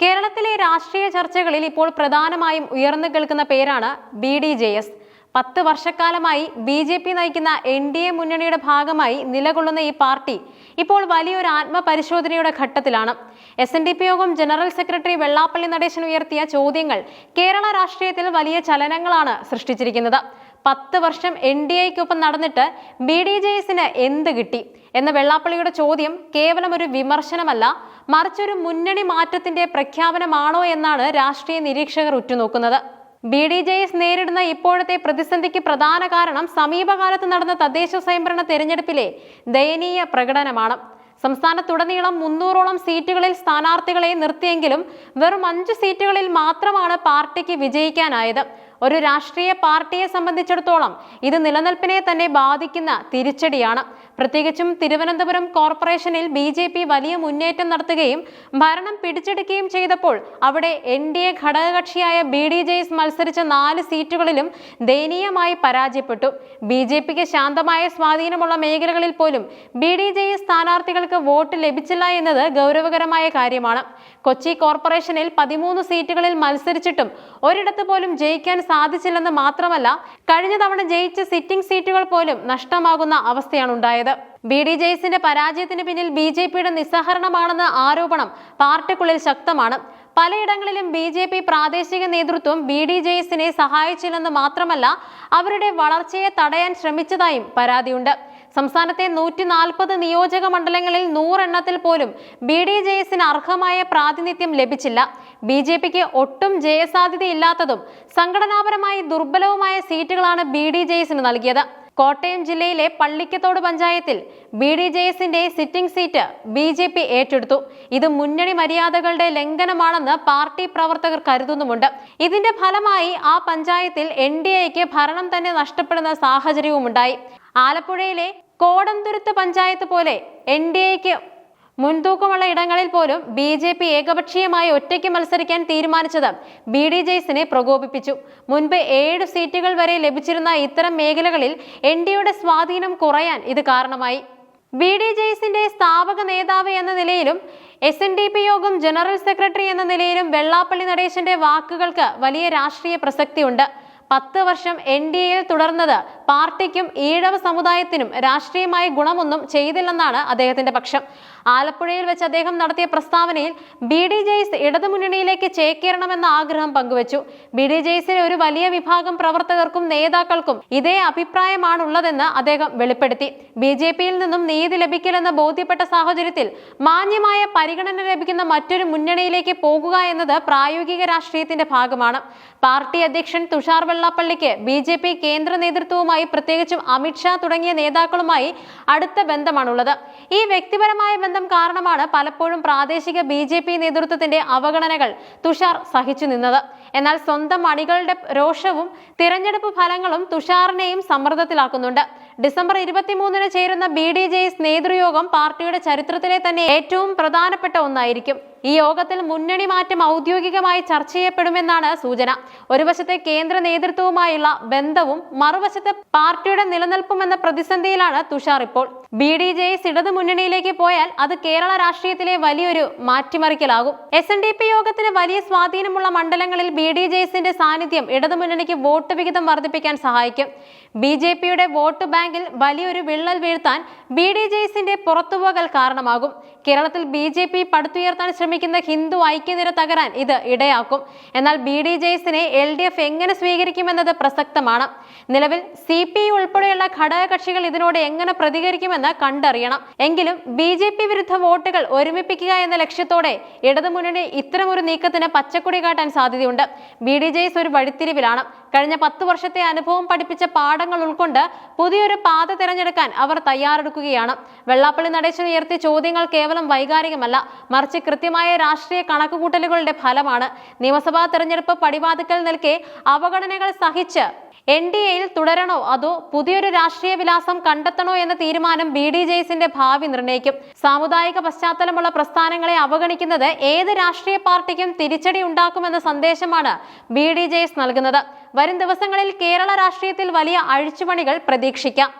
കേരളത്തിലെ രാഷ്ട്രീയ ചർച്ചകളിൽ ഇപ്പോൾ പ്രധാനമായും ഉയർന്നു കേൾക്കുന്ന പേരാണ് ബി ഡി ജെ എസ്. പത്ത് വർഷക്കാലമായി ബി ജെ പി നയിക്കുന്ന എൻ ഡി എ മുന്നണിയുടെ ഭാഗമായി നിലകൊള്ളുന്ന ഈ പാർട്ടി ഇപ്പോൾ വലിയൊരു ആത്മപരിശോധനയുടെ ഘട്ടത്തിലാണ്. എസ് എൻ ഡി പി യോഗം ജനറൽ സെക്രട്ടറി വെള്ളാപ്പള്ളി നടേശൻ ഉയർത്തിയ ചോദ്യങ്ങൾ കേരള രാഷ്ട്രീയത്തിൽ വലിയ ചലനങ്ങളാണ് സൃഷ്ടിച്ചിരിക്കുന്നത്. പത്ത് വർഷം എൻ ഡി എക്കൊപ്പം നടന്നിട്ട് ബി ഡി ജെ എസിന് എന്ത് കിട്ടി? എന്ന വെള്ളാപ്പള്ളിയുടെ ചോദ്യം കേവലം ഒരു വിമർശനമല്ല മറിച്ചൊരു മുന്നണി മാറ്റത്തിന്റെ പ്രഖ്യാപനമാണോ എന്നാണ് രാഷ്ട്രീയ നിരീക്ഷകർ ഉറ്റുനോക്കുന്നത്. ബി ഡി ജെ എസ് നേരിടുന്ന ഇപ്പോഴത്തെ പ്രതിസന്ധിക്ക് പ്രധാന കാരണം സമീപകാലത്ത് നടന്ന തദ്ദേശ സ്വയംഭരണ തെരഞ്ഞെടുപ്പിലെ ദയനീയ പ്രകടനമാണ്. സംസ്ഥാനത്തുടനീളം മുന്നൂറോളം സീറ്റുകളിൽ സ്ഥാനാർത്ഥികളെ നിർത്തിയെങ്കിലും വെറും അഞ്ച് സീറ്റുകളിൽ മാത്രമാണ് പാർട്ടിക്ക് വിജയിക്കാനായത്. ഒരു രാഷ്ട്രീയ പാർട്ടിയെ സംബന്ധിച്ചിടത്തോളം ഇത് നിലനിൽപ്പിനെ തന്നെ ബാധിക്കുന്ന തിരിച്ചടിയാണ്. പ്രത്യേകിച്ചും തിരുവനന്തപുരം കോർപ്പറേഷനിൽ ബി ജെ പി വലിയ മുന്നേറ്റം നടത്തുകയും ഭരണം പിടിച്ചെടുക്കുകയും ചെയ്തപ്പോൾ അവിടെ എൻ ഡി എ ഘടകകക്ഷിയായ ബി ഡി ജെ എസ് മത്സരിച്ച നാല് സീറ്റുകളിലും ദയനീയമായി പരാജയപ്പെട്ടു. ബി ജെ പിക്ക് ശാന്തമായ സ്വാധീനമുള്ള മേഖലകളിൽ പോലും ബി ഡി ജെ എസ് സ്ഥാനാർത്ഥികൾക്ക് വോട്ട് ലഭിച്ചില്ല എന്നത് ഗൗരവകരമായ കാര്യമാണ്. കൊച്ചി കോർപ്പറേഷനിൽ പതിമൂന്ന് സീറ്റുകളിൽ മത്സരിച്ചിട്ടും ഒരിടത്ത് പോലും ജയിക്കാൻ സാധിച്ചില്ലെന്ന് മാത്രമല്ല കഴിഞ്ഞ തവണ ജയിച്ച സിറ്റിംഗ് സീറ്റുകൾ പോലും നഷ്ടമാകുന്ന അവസ്ഥയാണ് ഉണ്ടായത്. ബി ഡി ജെ എസിന്റെ പരാജയത്തിന് പിന്നിൽ ബി ജെ പിയുടെ നിസ്സഹരണമാണെന്ന ആരോപണം പാർട്ടിക്കുള്ളിൽ ശക്തമാണ്. പലയിടങ്ങളിലും ബി ജെ പി പ്രാദേശിക നേതൃത്വം ബി ഡി ജെ എസിനെ സഹായിച്ചില്ലെന്ന് മാത്രമല്ല അവരുടെ വളർച്ചയെ തടയാൻ ശ്രമിച്ചതായും പരാതിയുണ്ട്. സംസ്ഥാനത്തെ നൂറ്റി നാൽപ്പത് നിയോജക മണ്ഡലങ്ങളിൽ നൂറെണ്ണത്തിൽ പോലും ബി ഡി ജെ എസിന് അർഹമായ പ്രാതിനിധ്യം ലഭിച്ചില്ല. ബി ജെ പിക്ക് ഒട്ടും ജയസാധ്യതയില്ലാത്തതും സംഘടനാപരമായി ദുർബലവുമായ സീറ്റുകളാണ് ബി ഡി ജെ എസിന് നൽകിയത്. കോട്ടയം ജില്ലയിലെ പള്ളിക്കത്തോട് പഞ്ചായത്തിൽ ബി ഡി ജെ എസിന്റെ sitting seat B J P ഏറ്റെടുത്തു. ഇത് മുന്നണി മര്യാദകളുടെ ലംഘനമാണെന്ന് പാർട്ടി പ്രവർത്തകർ കരുതുന്നുമുണ്ട്. ഇതിന്റെ ഫലമായി ആ പഞ്ചായത്തിൽ എൻ ഡി എക്ക് ഭരണം തന്നെ നഷ്ടപ്പെടുന്ന സാഹചര്യവുമുണ്ടായി. ആലപ്പുഴയിലെ കോടംതുരുത്ത് പഞ്ചായത്ത് പോലെ എൻ ഡി എക്ക് മുൻതൂക്കമുള്ള ഇടങ്ങളിൽ പോലും ബി ജെ പി ഏകപക്ഷീയമായി ഒറ്റയ്ക്ക് മത്സരിക്കാൻ തീരുമാനിച്ചത് ബി ഡി ജെയ്സിനെ പ്രകോപിപ്പിച്ചു. മുൻപ് ഏഴ് സീറ്റുകൾ വരെ ലഭിച്ചിരുന്ന ഇത്തരം മേഖലകളിൽ എൻ ഡിയുടെ സ്വാധീനം കുറയാൻ ഇത് കാരണമായി. ബി ഡി ജെയ്സിന്റെ സ്ഥാപക നേതാവ് എന്ന നിലയിലും എസ് എൻ ഡി പി യോഗം ജനറൽ സെക്രട്ടറി എന്ന നിലയിലും വെള്ളാപ്പള്ളി നടേശന്റെ വാക്കുകൾക്ക് വലിയ രാഷ്ട്രീയ പ്രസക്തിയുണ്ട്. പത്ത് വർഷം എൻ ഡി എയിൽ തുടർന്നത് പാർട്ടിക്കും ഈഴവ സമുദായത്തിനും രാഷ്ട്രീയമായ ഗുണമൊന്നും ചെയ്തില്ലെന്നാണ് അദ്ദേഹത്തിന്റെ പക്ഷം. ആലപ്പുഴയിൽ വെച്ച് അദ്ദേഹം നടത്തിയ പ്രസ്താവനയിൽ ബി ഡി ജെയ്സ് ഇടതുമുന്നണിയിലേക്ക് ചേക്കേറണമെന്ന ആഗ്രഹം പങ്കുവച്ചു. ബി ഡി ജെയ്സിലെ ഒരു വലിയ വിഭാഗം പ്രവർത്തകർക്കും നേതാക്കൾക്കും ഇതേ അഭിപ്രായമാണുള്ളതെന്ന് അദ്ദേഹം വെളിപ്പെടുത്തി. ബി ജെ പിയിൽ നിന്നും നീതി ലഭിക്കില്ലെന്ന് ബോധ്യപ്പെട്ട സാഹചര്യത്തിൽ മാന്യമായ പരിഗണന ലഭിക്കുന്ന മറ്റൊരു മുന്നണിയിലേക്ക് പോകുക എന്നത് പ്രായോഗിക രാഷ്ട്രീയത്തിന്റെ ഭാഗമാണ്. പാർട്ടി അധ്യക്ഷൻ തുഷാർ വെള്ളാപ്പള്ളിക്ക് ബി കേന്ദ്ര നേതൃത്വവുമായി പ്രത്യേകിച്ചും അമിത്ഷാ തുടങ്ങിയ നേതാക്കളുമായി അടുത്ത ബന്ധമാണുള്ളത്. ഈ വ്യക്തിപരമായ ബന്ധം കാരണമാണ് പലപ്പോഴും പ്രാദേശിക ബി ജെ പി നേതൃത്വത്തിന്റെ അവഗണനകൾ തുഷാർ സഹിച്ചു നിന്നത്. എന്നാൽ സ്വന്തം അണികളുടെ രോഷവും തിരഞ്ഞെടുപ്പ് ഫലങ്ങളും തുഷാറിനെയും സമ്മർദ്ദത്തിലാക്കുന്നുണ്ട്. ഡിസംബർ ഇരുപത്തിമൂന്നിന് ചേരുന്ന ബി ഡി ജെ എസ് നേതൃയോഗം പാർട്ടിയുടെ ചരിത്രത്തിലെ തന്നെ ഏറ്റവും പ്രധാനപ്പെട്ട ഒന്നായിരിക്കും. ഈ യോഗത്തിൽ മുന്നണി മാറ്റം ഔദ്യോഗികമായി ചർച്ച ചെയ്യപ്പെടുമെന്നാണ് സൂചന. ഒരു വശത്തെ കേന്ദ്ര നേതൃത്വവുമായുള്ള ബന്ധവും മറുവശത്ത് പാർട്ടിയുടെ നിലനിൽപ്പും എന്ന പ്രതിസന്ധിയിലാണ് തുഷാർ ഇപ്പോൾ. ബി ഡി ജെ എസ് ഇടതു മുന്നണിയിലേക്ക് പോയാൽ അത് കേരള രാഷ്ട്രീയത്തിലെ വലിയൊരു മാറ്റിമറിക്കലാകും. എസ് എൻ ഡി പി യോഗത്തിന് വലിയ സ്വാധീനമുള്ള മണ്ഡലങ്ങളിൽ ബി ഡി ജെ എസിന്റെ സാന്നിധ്യം ഇടതുമുന്നണിക്ക് വോട്ട് വിഹിതം വർദ്ധിപ്പിക്കാൻ സഹായിക്കും. ബി ജെ പിയുടെ വോട്ട് ബാങ്കിൽ വലിയൊരു വിള്ളൽ വീഴ്ത്താൻ ബി ഡി ജെ എസിന്റെ പുറത്തുപോകൽ കാരണമാകും. കേരളത്തിൽ ബി ജെ പി പടുത്തുയർത്താൻ ശ്രമിക്കുന്ന ഹിന്ദു ഐക്യനിര തകരാൻ ഇത് ഇടയാക്കും. എന്നാൽ ബി ഡി ജെ എസിനെ എൽ ഡി എഫ് എങ്ങനെ സ്വീകരിക്കുമെന്നത് പ്രസക്തമാണ്. നിലവിൽ സി പി ഉൾപ്പെടെയുള്ള ഘടകകക്ഷികൾ ഇതിനോട് എങ്ങനെ പ്രതികരിക്കുമെന്ന് കണ്ടറിയണം. എങ്കിലും ബി ജെ പി വിരുദ്ധ വോട്ടുകൾ ഒരുമിപ്പിക്കുക എന്ന ലക്ഷ്യത്തോടെ ഇടതുമുന്നണി ഇത്തരമൊരു നീക്കത്തിന് പച്ചക്കൊടി കാട്ടാൻ സാധ്യതയുണ്ട്. ബി ഡി ജെ എസ് ഒരു വഴിത്തിരിവിലാണ്. കഴിഞ്ഞ പത്ത് വർഷത്തെ അനുഭവം പഠിപ്പിച്ച പാഠങ്ങൾ ഉൾക്കൊണ്ട് പുതിയൊരു പാത തിരഞ്ഞെടുക്കാൻ അവർ തയ്യാറെടുക്കുകയാണ്. വെള്ളാപ്പള്ളി നടേശൻ ഉയർത്തിയ ചോദ്യങ്ങൾ കേവലം വൈകാരികമല്ല മറിച്ച് കൃത്യമായ രാഷ്ട്രീയ കണക്കുകൂട്ടലുകളുടെ ഫലമാണ്. നിയമസഭാ തെരഞ്ഞെടുപ്പ് പടിവാതിക്കൽ നിൽക്കെ അവഗണനകൾ സഹിച്ച് എൻ ഡി എയിൽ തുടരണോ? അതോ പുതിയൊരു രാഷ്ട്രീയ വിലാസം കണ്ടെത്തണോ എന്ന തീരുമാനം ബി ഡി ജെയ്സിന്റെ ഭാവി നിർണയിക്കും. സാമുദായിക പശ്ചാത്തലമുള്ള പ്രസ്ഥാനങ്ങളെ അവഗണിക്കുന്നത് ഏത് രാഷ്ട്രീയ പാർട്ടിക്കും തിരിച്ചടി ഉണ്ടാക്കുമെന്ന സന്ദേശമാണ് ബി ഡി ജെയ്സ് നൽകുന്നത്. വരും ദിവസങ്ങളിൽ കേരള രാഷ്ട്രീയത്തിൽ വലിയ അഴിച്ചുപണികൾ പ്രതീക്ഷിക്കാം.